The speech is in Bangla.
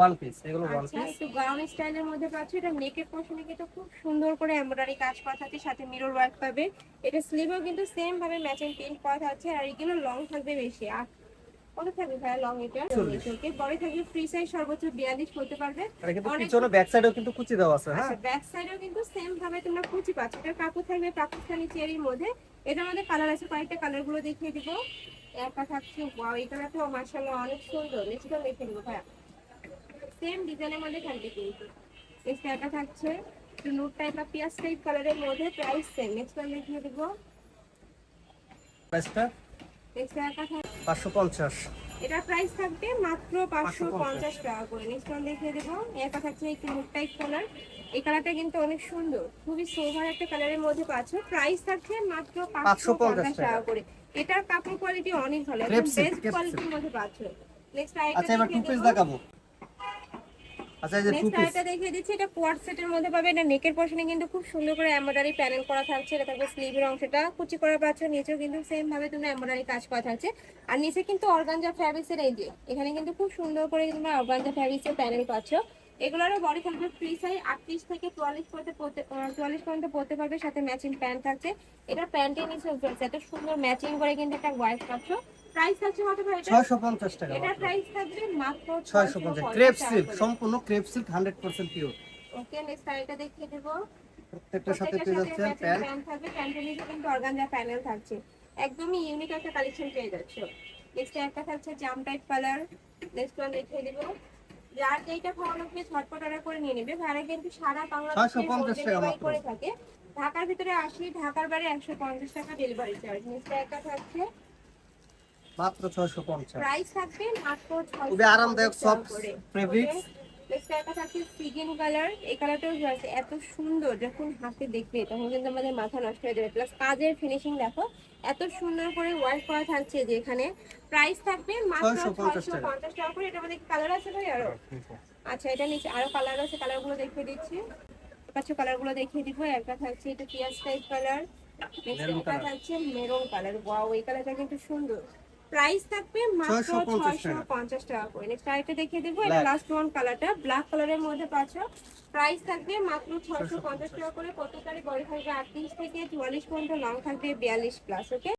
ওয়ান পিস এগুলো ওয়ান আচ্ছা পিস একটু গাউন স্টাইলের মধ্যে পাচ্ছ? এটা নেকের পোর্শনে কিন্তু খুব সুন্দর করে এমব্রয়ডারি কাজ করা থাকছে সাথে মিরর ওয়ার্ক পাবে। এটা স্লিভেও কিন্তু সেম ভাবে ম্যাচিং প্রিন্ট করা থাকছে আর এগুলো লং থাকবে বেশি। আর কত থাকবে লং এটা? ওকে বড় থাকবে ফ্রি সাইজ সর্বোচ্চ বিয়াল্লিশ করতে পারবে। এটা কিন্তু পিছনে ব্যাক সাইডেও কিন্তু কুচি দেওয়া আছে হ্যাঁ? আচ্ছা ব্যাক সাইডেও কিন্তু সেম ভাবে তোমরা কুচি পাচ্ছ। এটা কাপড় থাকবে পাকিস্তানি চেরির মধ্যে। এটার মধ্যে কালার আছে কয়েকটা কালারগুলো দেখিয়ে দিব। একটা থাকছে ওয়াও মাশাআল্লাহ অনেক সুন্দর। নেক্সটটা দেখে দিব ভাইয়া। সেম ডিজাইনের মধ্যে থাকবে কিন্তু। নেক্সট একটা থাকছে একটু নুট টাইপ বা পিয়াজ টাইপ কালারের মধ্যে প্রাইস সেম নেক্সট আমি দেখিয়ে দিব। প্রাইসটা নেক্সট একটা থাকছে পাঁচশো পঞ্চাশ। এটা প্রাইস থাকবে মাত্র পাঁচশো 550 পঞ্চাশ। টাকা করে। নেক্সট ওয়ান দেখিয়ে দেবো। একটা থাকছে একটু মুখ টাইপ কালার এই কালারটা কিন্তু অনেক সুন্দর। খুবই সোভার একটা কালারের মধ্যে পাচ্ছ। প্রাইস থাকছে মাত্র পাঁচশো 550 পঞ্চাশ টাকা। করে। এটার কাপড় কোয়ালিটি অনেক ভালো। বেস্ট কোয়ালিটির মধ্যে পাচ্ছ। নেক্সট আচ্ছা টু পিস দেখাবো। আচ্ছা এই যে টু পিস আরেকটা দেখিয়ে দিচ্ছি এটা কোয়ার্ট সেটের মধ্যে পাবে। এটা নেকের পশনে কিন্তু খুব সুন্দর করে এমব্রয়ডারি প্যানেল করা থাকছে। এটা থাকবে স্লিভের অংশটা। কুচি করা পাচ্ছ নিচেও কিন্তু সেম ভাবে তোমরা এমব্রয়ডারি কাজ করা থাকছে। আর নিচে কিন্তু অর্গানজা ফ্যাব্রিক্সের এই যে এখানে কিন্তু খুব সুন্দর করে তোমরা অর্গানজা ফ্যাব্রিক্সের প্যানেল পাচ্ছ। এগুলোরও বডি থাকবে ফ্রি সাইজ আটত্রিশ থেকে চুয়াল্লিশ পড়তে চুয়াল্লিশ পর্যন্ত পড়তে পারবে সাথে ম্যাচিং প্যান্ট থাকছে। এটা প্যান্টের নিচে এত সুন্দর ম্যাচিং করে কিন্তু একটা ওয়াইফ পাচ্ছ। প্রাইস থাকছে কত ভাই এটা? ছয়শো পঞ্চাশ টাকা এটা প্রাইস থাকবে মাত্র ছয়শো পঞ্চাশ। ক্রেপ সিল্ক সম্পূর্ণ crepe silk hundred percent pure okay next দেখিয়ে দেবো। প্রত্যেকটার সাথে পেয়ে যাচ্ছেন সাথে প্যান্ট প্যান্ট থাকবে প্যান্টের কিন্তু অর্গানজা প্যানেল থাকছে। একদমই ইউনিক একটা কালেকশন পেয়ে যাচ্ছ। নেক্সট একটা থাকছে জাম টাইপ কালার নেক্সট ওয়ান দেখিয়ে দিব। যার যেইটা ভালো লাগবে ঝটপট অর্ডার করে নিয়ে নেবে। ভাড়া কিন্তু সারা বাংলাদেশে 650 টাকা ডেলিভারি মাত্র। করে থাকে। ঢাকার ভিতরে আসি ঢাকার বাইরে একশো পঞ্চাশ টাকা ডেলিভারি চার্জ নেক্সট একটা থাকছে মাত্র ছয়শো পঞ্চাশ। প্রাইস থাকবে মাত্র খুবই আরামদায়ক সফট ফেব্রিক্স নেক্সট একটা থাকছে সিগিন কালার এই কালারটাও আছে এত সুন্দর যখন হাতে দেখবে তখন কিন্তু আমাদের মাথা নষ্ট হয়ে যাবে। প্লাস কাজের ফিনিশিং দেখো এত সুন্দর করে ওয়ার্ক করা থাকছে যে এখানে। প্রাইস থাকবে মাত্র 650 পঞ্চাশ টাকা। করে। এটা মধ্যে কালার আছে ভাই আরও? আচ্ছা এটা নিচে আরও কালার আছে কালারগুলো দেখিয়ে দিচ্ছি। পাচ্ছ কালারগুলো দেখিয়ে দিব। একটা থাকছে এটা পিয়াজ টাইপ কালার Maroon একটা। থাকছে মেরুন কালার ওয়াও এই কালারটা কিন্তু সুন্দর। প্রাইস থাকবে মাত্র 650 ছয়শো টাকা। পঞ্চাশ টাকা করে। নেক্সট আরেকটা দেখিয়ে দেবো। এটা লাস্ট ওয়ান কালারটা ব্ল্যাক কালারের মধ্যে পাচ্ছ। প্রাইস থাকবে মাত্র ছয়শো পঞ্চাশ টাকা করে। প্রত্যেকটারই বড় থাকবে? আটত্রিশ থেকে চুয়াল্লিশ পর্যন্ত লং থাকবে বিয়াল্লিশ প্লাস ওকে